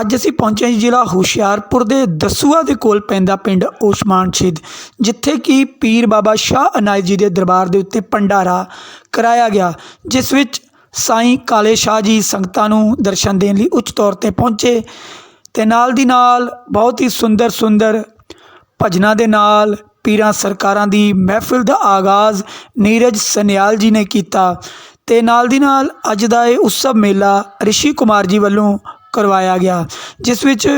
ਅੱਜ ਅਸੀਂ ਪਹੁੰਚੇ ਜੀ ਜ਼ਿਲ੍ਹਾ ਹੁਸ਼ਿਆਰਪੁਰ ਦੇ ਦਸੂਆ ਦੇ ਕੋਲ ਪੈਂਦਾ ਪਿੰਡ ਓਸਮਾਨ ਸ਼ਹੀਦ, ਜਿੱਥੇ ਕਿ ਪੀਰ ਬਾਬਾ ਸ਼ਾਹ ਅਨਾਇਤ ਜੀ ਦੇ ਦਰਬਾਰ ਦੇ ਉੱਤੇ ਭੰਡਾਰਾ ਕਰਾਇਆ ਗਿਆ, ਜਿਸ ਵਿੱਚ ਸਾਈਂ ਕਾਲੇ ਸ਼ਾਹ ਜੀ ਸੰਗਤਾਂ ਨੂੰ ਦਰਸ਼ਨ ਦੇਣ ਲਈ ਉੱਚ ਤੌਰ ਤੇ ਪਹੁੰਚੇ ਤੇ ਨਾਲ ਦੀ ਨਾਲ ਬਹੁਤ ਹੀ ਸੁੰਦਰ ਸੁੰਦਰ ਭਜਨਾਂ ਦੇ ਨਾਲ ਪੀਰਾਂ ਸਰਕਾਰਾਂ ਦੀ ਮਹਿਫਿਲ ਦਾ ਆਗਾਜ਼ ਨੀਰਜ ਸਨਿਆਲ ਜੀ ਨੇ ਕੀਤਾ ਤੇ ਨਾਲ ਦੀ ਨਾਲ ਅੱਜ ਦਾ ਇਹ ਉਤਸਵ ਮੇਲਾ ਰਿਸ਼ੀ ਕੁਮਾਰ ਜੀ ਵੱਲੋਂ ਕਰਵਾਇਆ ਗਿਆ, ਜਿਸ ਵਿੱਚ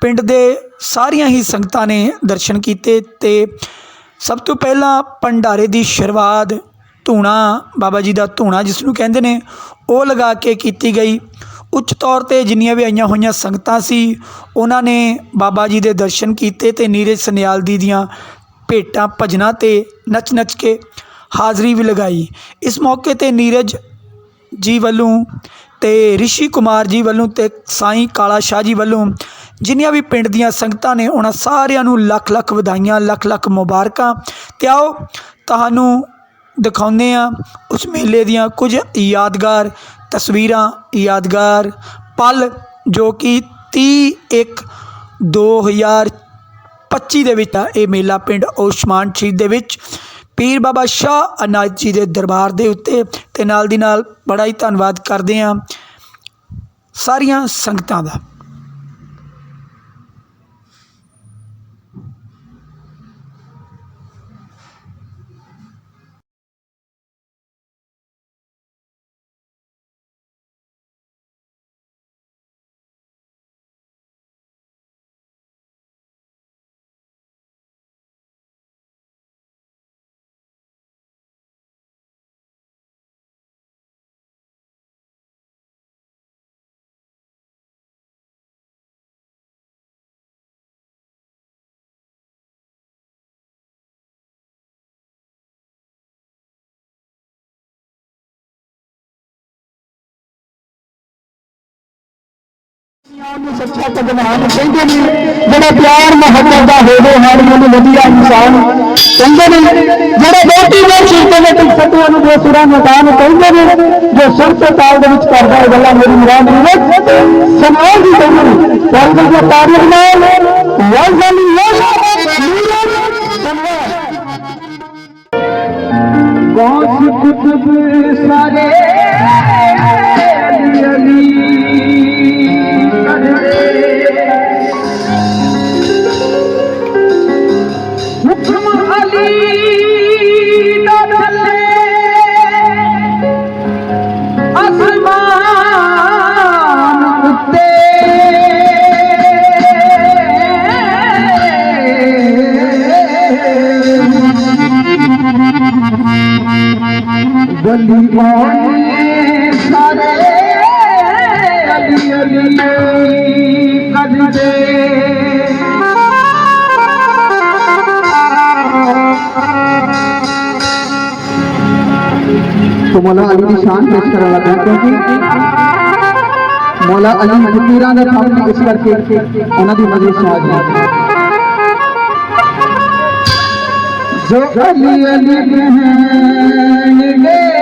ਪਿੰਡ ਦੇ ਸਾਰੀਆਂ ਹੀ ਸੰਗਤਾਂ ਨੇ ਦਰਸ਼ਨ ਕੀਤੇ ਅਤੇ ਸਭ ਤੋਂ ਪਹਿਲਾਂ ਭੰਡਾਰੇ ਦੀ ਸ਼ੁਰੂਆਤ ਧੂਣਾ ਬਾਬਾ ਜੀ ਦਾ ਧੂਣਾ ਜਿਸ ਨੂੰ ਕਹਿੰਦੇ ਨੇ, ਉਹ ਲਗਾ ਕੇ ਕੀਤੀ ਗਈ। ਉੱਚ ਤੌਰ ਤੇ ਜਿੰਨੀਆਂ ਵੀ ਆਈਆਂ ਹੋਈਆਂ ਸੰਗਤਾਂ ਸੀ, ਉਹਨਾਂ ਨੇ ਬਾਬਾ ਜੀ ਦੇ ਦਰਸ਼ਨ ਕੀਤੇ ਤੇ ਨੀਰਜ ਸਨਿਆਲ ਦੀ ਦੀਆਂ ਭੇਟਾਂ ਭਜਨਾਂ ਤੇ ਨੱਚ ਨੱਚ ਕੇ ਹਾਜ਼ਰੀ ਵੀ ਲਗਾਈ। ਇਸ ਮੌਕੇ ਤੇ ਨੀਰਜ ਜੀ ਵੱਲੋਂ ਅਤੇ ਰਿਸ਼ੀ ਕੁਮਾਰ ਜੀ ਵੱਲੋਂ ਅਤੇ ਸਾਈਂ ਕਾਲਾ ਸ਼ਾਹ ਜੀ ਵੱਲੋਂ ਜਿੰਨੀਆਂ ਵੀ ਪਿੰਡ ਦੀਆਂ ਸੰਗਤਾਂ ਨੇ ਉਹਨਾਂ ਸਾਰਿਆਂ ਨੂੰ ਲੱਖ ਲੱਖ ਵਧਾਈਆਂ, ਲੱਖ ਲੱਖ ਮੁਬਾਰਕਾਂ। ਅਤੇ ਆਓ ਤੁਹਾਨੂੰ ਦਿਖਾਉਂਦੇ ਹਾਂ ਉਸ ਮੇਲੇ ਦੀਆਂ ਕੁਝ ਯਾਦਗਾਰ ਤਸਵੀਰਾਂ। ਯਾਦਗਾਰ ਪਲ ਜੋ ਕਿ 30 1 2025 ਦੇ ਵਿੱਚ ਆ। ਇਹ ਮੇਲਾ ਪਿੰਡ ਓਸਮਾਨ ਸ਼ਹੀਦ ਦੇ ਵਿੱਚ ਪੀਰ ਬਾਬਾ ਸ਼ਾਹ ਅਨਾਇਤ ਜੀ ਦੇ ਦਰਬਾਰ ਦੇ ਉੱਤੇ ਤੇ ਨਾਲ ਦੀ ਨਾਲ ਬੜਾ ਹੀ ਧੰਨਵਾਦ ਕਰਦੇ ਹਾਂ ਸਾਰੀਆਂ ਸੰਗਤਾਂ ਦਾ। ਨੂੰ ਸੱਚਾ ਭਗਵਾਨ ਕਹਿੰਦੇ ਨੇ ਜਿਹੜਾ ਪਿਆਰ ਮੁਹੱਬਤ ਦਾ ਹੋਵੇ ਹਰ ਮਨ ਵਧੀਆ ਇਨਸਾਨ ਕਹਿੰਦੇ ਨੇ ਜਿਹੜੇ ਰੋਟੀ ਦੇ ਸ਼ੀਸ਼ੇ ਵਿੱਚ ਫਟੂਆਂ ਨੂੰ ਦੋ ਸੁਰਾਂ ਮਕਾਨ ਕਹਿੰਦੇ ਨੇ ਜੋ ਸੰਤ ਕਾਲ ਦੇ ਵਿੱਚ ਕਰਦਾ ਹੈ ਗੱਲਾਂ ਮੇਰੀ ਮੁਰਾਦ ਨਹੀਂ ਵਿੱਚ ਸਮਾਜ ਦੀ ਕਹਿੰਦੇ ਨੇ ਵਰਗਲ ਦੇ ਤਾਰੀਖ ਨਾਲ ਵਰਗਲ ਗੌਸ ਕੁਤਬ ਸਾਰੇ मौला अली की शान पेश करने वाला है क्योंकि मौला अली मुकीरा ने काम इस करके के उन्हें भी मजे आज जो अली अली हैं ये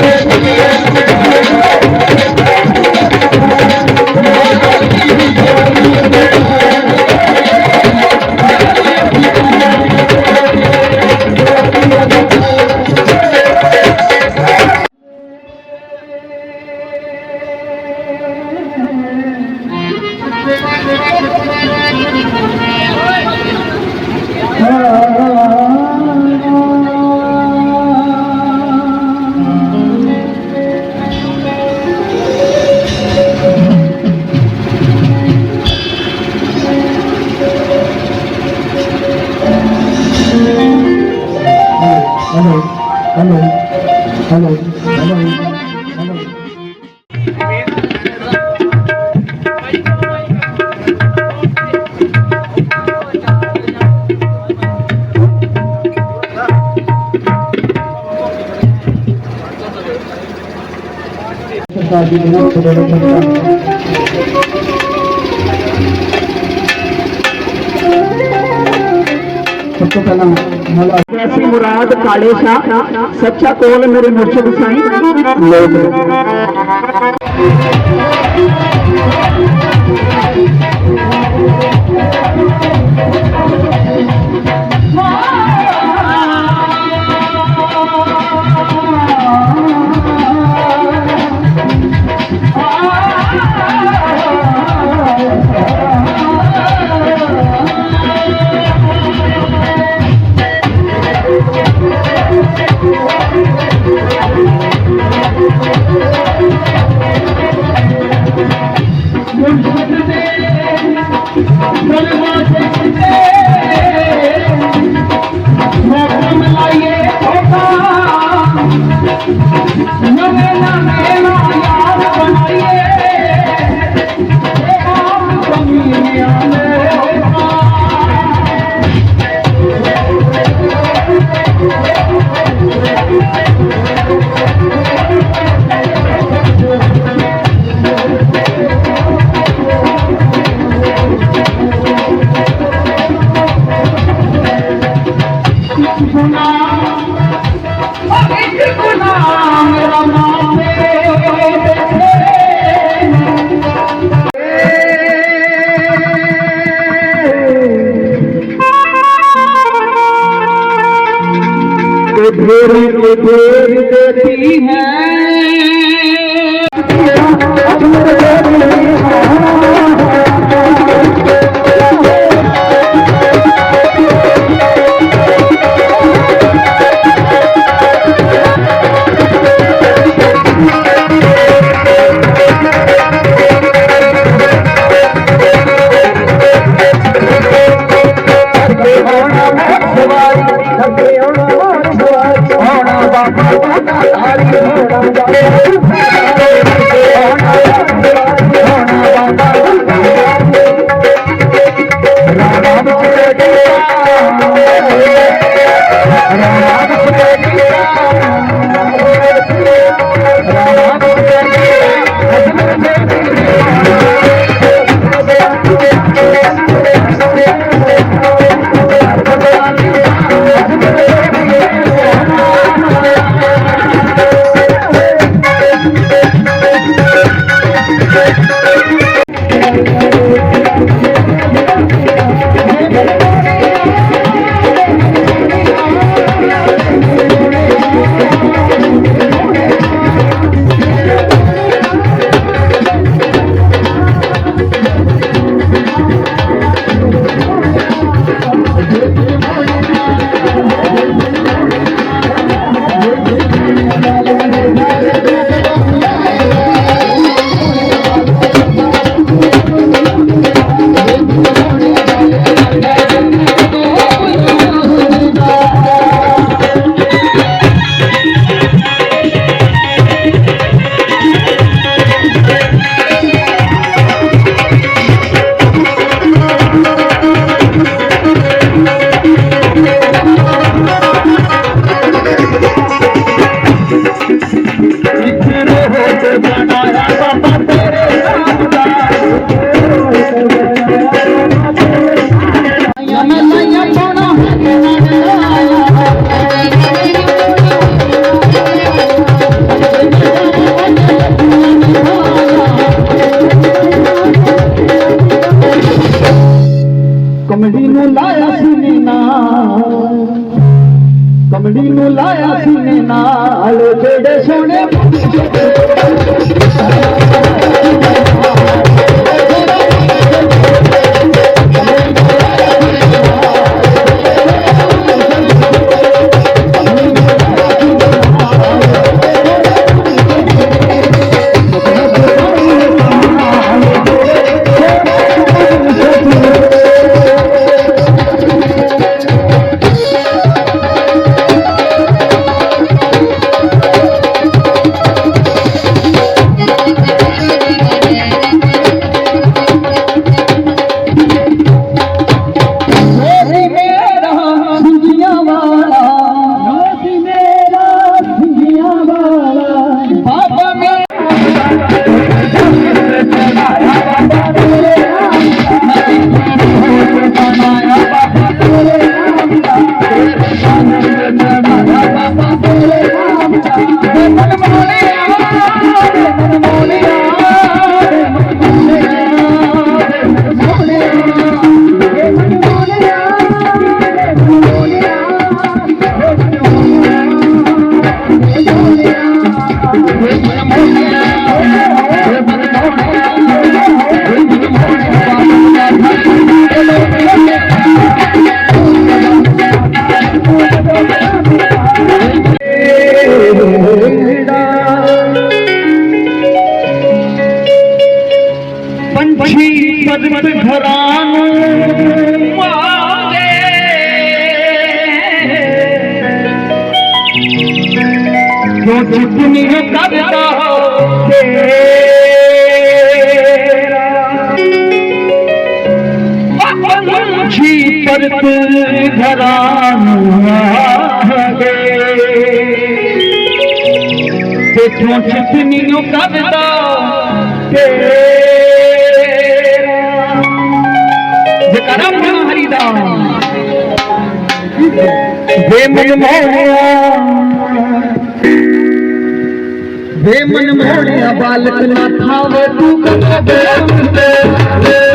ਕਾਲੇ ਸ਼ਾਹ ਸੱਚਾ ਕੋਲ ਮੇਰੇ ਮੁਰਸ਼ਿਦ ਸਾਈਂ? ਲੋਕ। के ढेर के ढेर देती है ஆடியோ ਕਿਉਂ ਚਿੱਤ ਮੈਨੂੰ ਕੱਢਦਾ ਤੇਰਾ। ਜਕਰਮ ਨਾ ਹਰੀਦਾ ਵੇ ਮਨ ਮੋਹਣਿਆ ਵੇ ਮਨ ਮੋਹਣਿਆ ਬਾਲਕ ਨਾ ਥਾਵੇ ਤੂੰ ਕਦੇ ਬੇਅੰਤ ਤੇ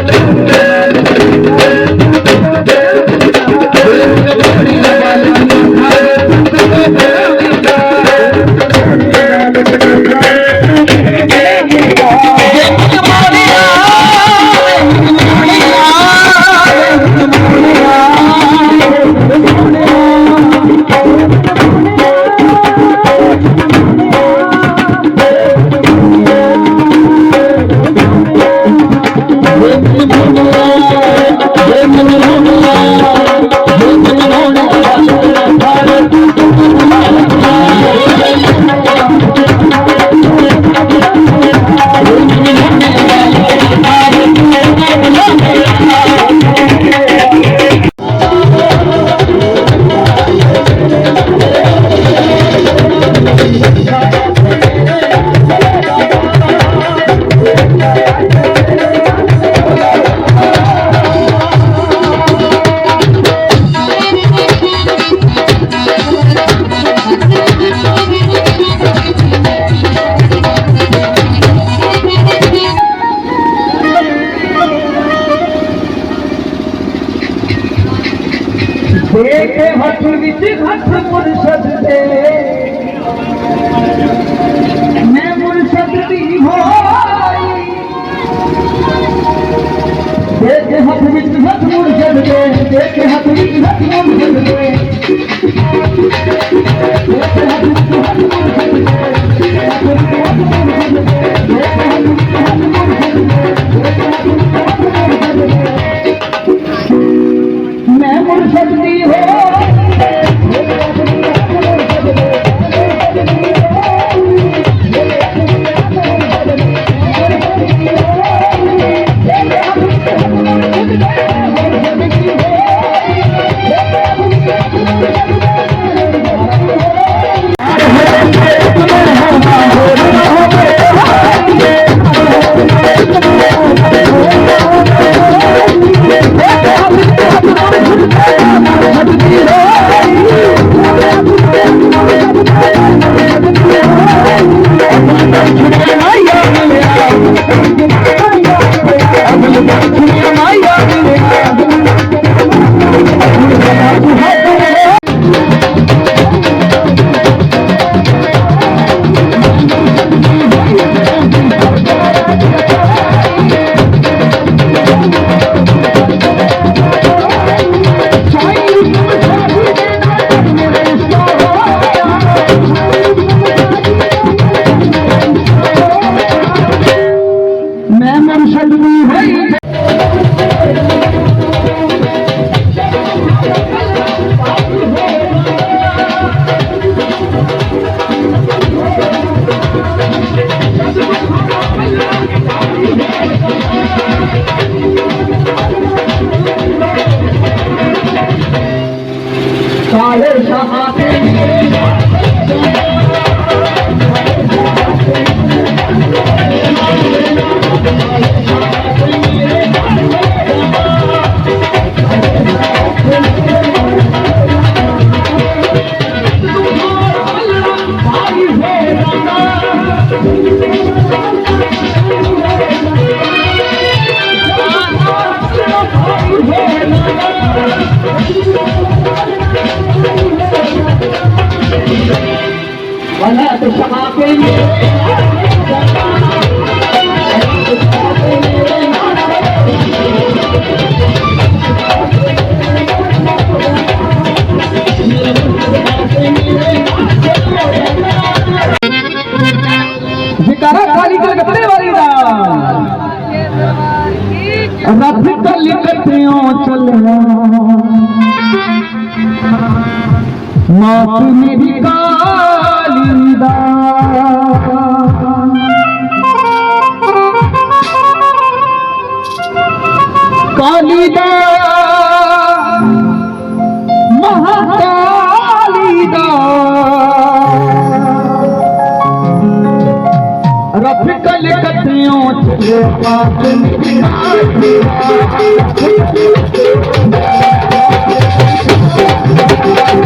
कटियो चलो माँ मेरी कालिंदा कालिदा Thank you.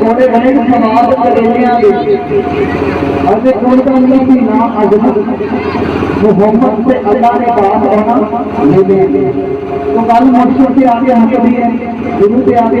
ਉਹਨੇ محمد سے اللہ ہے گرو سے آگے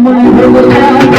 I'm gonna move around.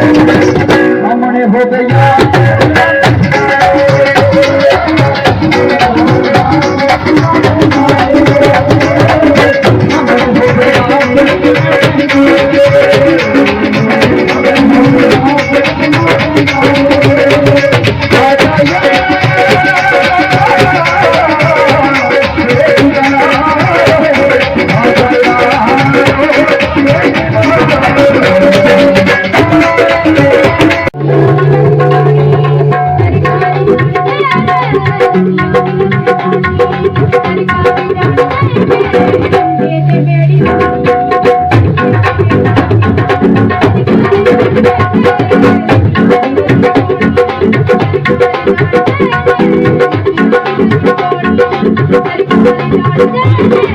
Thank you. Thank you.